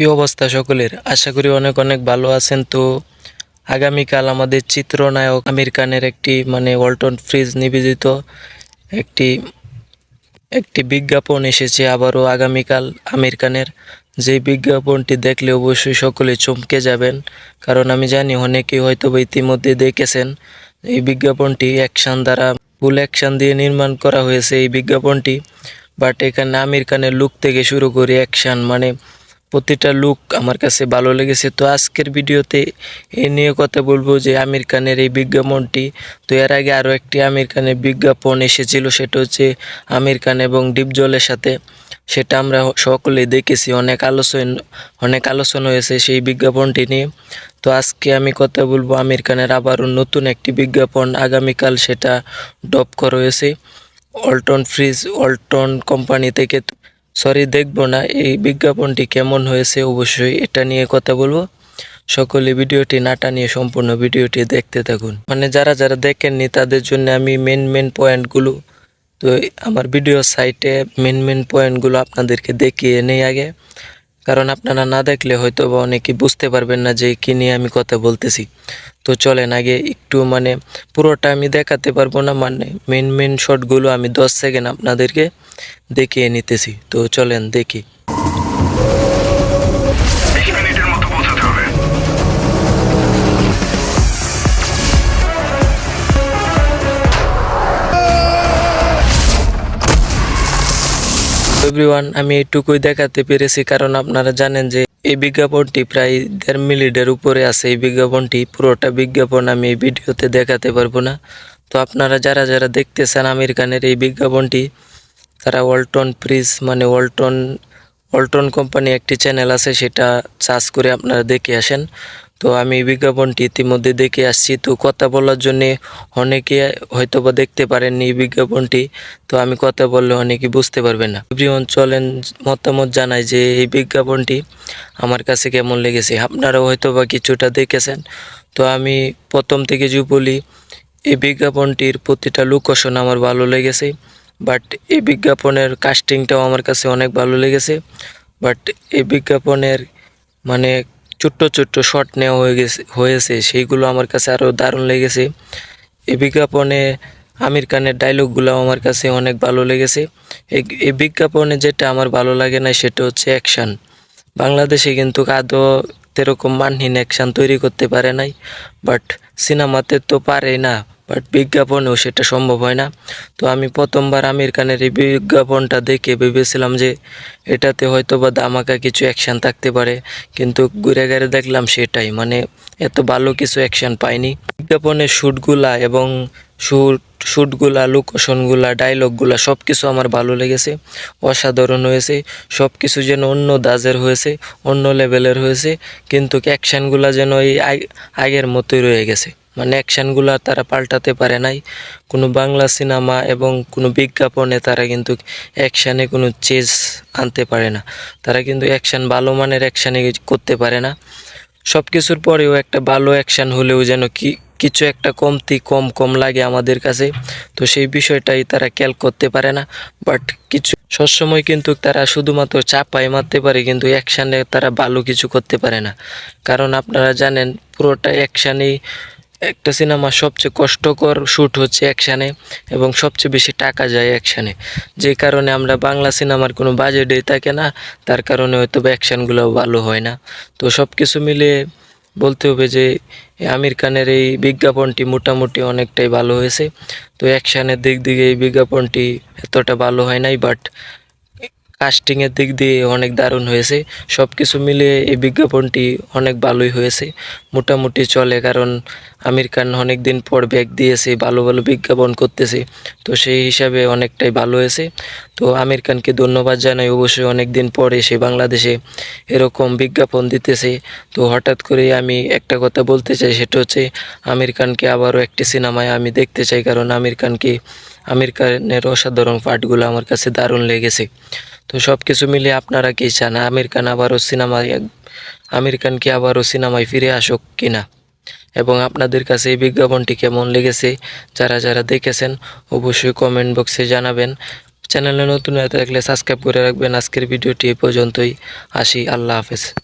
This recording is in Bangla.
কি অবস্থা সকলের? আশা করি অনেক অনেক ভালো আছেন। তো আগামীকাল আমাদের চিত্রনায়ক আমির খানের একটি মানে ওয়ালটন ফ্রিজ নিবেদিত একটি একটি বিজ্ঞাপন এসেছে আবারও আগামীকাল আমির খানের। যে বিজ্ঞাপনটি দেখলে অবশ্যই সকলে চমকে যাবেন। কারণ আমি জানি অনেকেই হয়তো ইতিমধ্যে দেখেছেন এই বিজ্ঞাপনটি অ্যাকশন দ্বারা ফুল অ্যাকশন দিয়ে নির্মাণ করা হয়েছে এই বিজ্ঞাপনটি। বাট এখানে আমির খানের লুক থেকে শুরু করে অ্যাকশন মানে প্রতিটা লুক আমার কাছে ভালো লেগেছে। তো আজকের ভিডিওতে এ নিয়ে কথা বলব যে আমির খানের এই বিজ্ঞাপনটি। তো এর আগে আরও একটি আমির খানের বিজ্ঞাপন এসেছিল, সেটা হচ্ছে আমির খান এবং ডিপজলের সাথে। সেটা আমরা সকলেই দেখেছি, অনেক আলোচনা অনেক আলোচনা হয়েছে সেই বিজ্ঞাপনটি নিয়ে। তো আজকে আমি কথা বলব আমির খানের আবারও নতুন একটি বিজ্ঞাপন, আগামীকাল সেটা ডপ করা হয়েছে। অল্টন ফ্রিজ অল্টন কোম্পানি থেকে সরি, দেখব না, এই বিজ্ঞাপনটি কেমন হয়েছে অবশ্যই এটা নিয়ে কথা বলব। সকলে ভিডিওটি নাটা নিয়ে সম্পূর্ণ ভিডিওটি দেখতে থাকুন। মানে যারা যারা দেখেননি, তাদের জন্য আমি মেন মেন পয়েন্টগুলো তো আমার ভিডিও সাইটে মেন মেন পয়েন্টগুলো আপনাদেরকে দেখিয়ে নেই আগে। কারণ আপনারা না দেখলে হয়তো বা অনেকে বুঝতে পারবেন না যে কী নিয়ে আমি কথা বলতেছি। তো চলেন, আগে একটু মানে পুরোটা আমি দেখাতে পারব না মানে মেন মেন শটগুলো আমি দশ সেকেন্ড আপনাদেরকে দেখিয়ে নিতেছি। তো চলেন দেখি। এভরিওয়ান আমি এইটুকুই দেখাতে পেরেছি কারণ আপনারা জানেন যে এই বিজ্ঞাপনটি প্রায় দেড় মিনিটের উপরে আছে। এই বিজ্ঞাপনটি, পুরোটা বিজ্ঞাপন আমি এই ভিডিওতে দেখাতে পারব না। তো আপনারা যারা যারা দেখতেছেন আমির খানের এই বিজ্ঞাপনটি, তারা ওয়ালটন ফ্রিজ মানে ওয়ালটন ওয়ালটন কোম্পানি একটি চ্যানেল আছে, সেটা সার্চ করে আপনারা দেখে আসেন। তো আমি বিজ্ঞাপনটি ইতিমধ্যে দেখে আসছি। তো কথা বলার জন্যে অনেকে হয়তো বা দেখতে পারেননি এই বিজ্ঞাপনটি। তো আমি কথা বললে অনেকে বুঝতে পারবে না। এভরিওয়ান চলেন, মতামত জানাই যে এই বিজ্ঞাপনটি আমার কাছে কেমন লেগেছে। আপনারাও হয়তো বা কিছুটা দেখেছেন। তো আমি প্রথম থেকে যে বলি, এই বিজ্ঞাপনটির প্রতিটা লোকেশন আমার ভালো লেগেছে। বাট এই বিজ্ঞাপনের কাস্টিংটাও আমার কাছে অনেক ভালো লেগেছে। বাট এই বিজ্ঞাপনের মানে ছোট্ট ছোট্ট শট নেওয়া হয়ে গেছে, হয়েছে। সেইগুলো আমার কাছে আরও দারুণ লেগেছে। এই বিজ্ঞাপনে আমির খানের ডায়লগগুলো আমার কাছে অনেক ভালো লেগেছে। এই বিজ্ঞাপনে যেটা আমার ভালো লাগে না, সেটা হচ্ছে অ্যাকশান বাংলাদেশে কিন্তু আদৌ এরকম মানহীন অ্যাকশান তৈরি করতে পারে নাই বাট সিনেমাতে তো পারে না। বাট বিজ্ঞাপনেও সেটা সম্ভব হয় না। তো আমি প্রথমবার আমির খানের এই বিজ্ঞাপনটা দেখে ভেবেছিলাম যে এটাতে হয়তো বা দামাকা কিছু অ্যাকশান থাকতে পারে। কিন্তু ঘুরে ঘুরে দেখলাম সেটাই মানে এত ভালো কিছু অ্যাকশান পাইনি। বিজ্ঞাপনের শ্যুটগুলা এবং শ্যুট শ্যুটগুলা লোকেশনগুলা ডায়লগগুলা সব কিছু আমার ভালো লেগেছে, অসাধারণ হয়েছে সব কিছু যেন অন্য দাজের হয়েছে, অন্য লেভেলের হয়েছে, কিন্তু অ্যাকশানগুলা যেন এই আগ- আগের মতোই রয়ে গেছে। মানে অ্যাকশানগুলো তারা পাল্টাতে পারে নাই। কোনো বাংলা সিনেমা এবং কোনো বিজ্ঞাপনে তারা কিন্তু অ্যাকশানে কোনো চেজ আনতে পারে না। তারা কিন্তু অ্যাকশান ভালো মানের অ্যাকশানে করতে পারে না। সব কিছুর পরেও একটা ভালো অ্যাকশান হলেও যেন কি, কিছু একটা কমতি কম কম লাগে আমাদের কাছে। তো সেই বিষয়টাই তারা খেয়াল করতে পারে না। বাট কিছু, সবসময় কিন্তু তারা শুধুমাত্র চাপায় মারতে পারে, কিন্তু অ্যাকশানে তারা ভালো কিছু করতে পারে না। কারণ আপনারা জানেন পুরোটা অ্যাকশানেই একটা সিনেমা সবচেয়ে কষ্টকর শ্যুট হচ্ছে অ্যাকশানে এবং সবচেয়ে বেশি টাকা যায় অ্যাকশানে যে কারণে আমরা বাংলা সিনেমার কোনো বাজেটই থাকে না, তার কারণে হয়তো অ্যাকশানগুলো ভালো হয় না। তো সব কিছু মিলিয়ে বলতে হবে যে, আমির খানের এই বিজ্ঞাপনটি মোটামুটি অনেকটাই ভালো হয়েছে। তো অ্যাকশানের দিক দিয়ে এই বিজ্ঞাপনটি এতটা ভালো হয় নাই বাট কাস্টিংয়ের দিক দিয়ে অনেক দারুণ হয়েছে। সব কিছু মিলিয়ে এই বিজ্ঞাপনটি অনেক ভালোই হয়েছে। মোটামুটি চলে কারণ আমির খান অনেক দিন পর ব্যাগ দিয়েছে, ভালো ভালো বিজ্ঞাপন করতেছে। তো সেই হিসাবে অনেকটাই ভালো হয়েছে। তো আমির খানকে ধন্যবাদ জানাই। অবশ্যই অনেক দিন পরে সে বাংলাদেশে এরকম বিজ্ঞাপন দিতেছে। তো হঠাৎ করে আমি একটা কথা বলতে চাই, সেটা হচ্ছে আমির খানকে আবারও একটি সিনেমায় আমি দেখতে চাই। কারণ আমির খানকে, আমির খানের অসাধারণ পার্টগুলো আমার কাছে দারুণ লেগেছে। তো সব কিছু মিলে আপনারা কি চান? আমির খান আবারও সিনেমায় আমির খান কি আবারও সিনেমায় ফিরে আসুক কিনা? এবং আপনাদের কাছে এই বিজ্ঞাপনটি কেমন লেগেছে? যারা যারা দেখেছেন, অবশ্যই কমেন্ট বক্সে জানাবেন। চ্যানেলে নতুন হয়ে থাকলে সাবস্ক্রাইব করে রাখবেন। আজকের ভিডিওটি এ পর্যন্তই। আসি, আল্লাহ হাফেজ।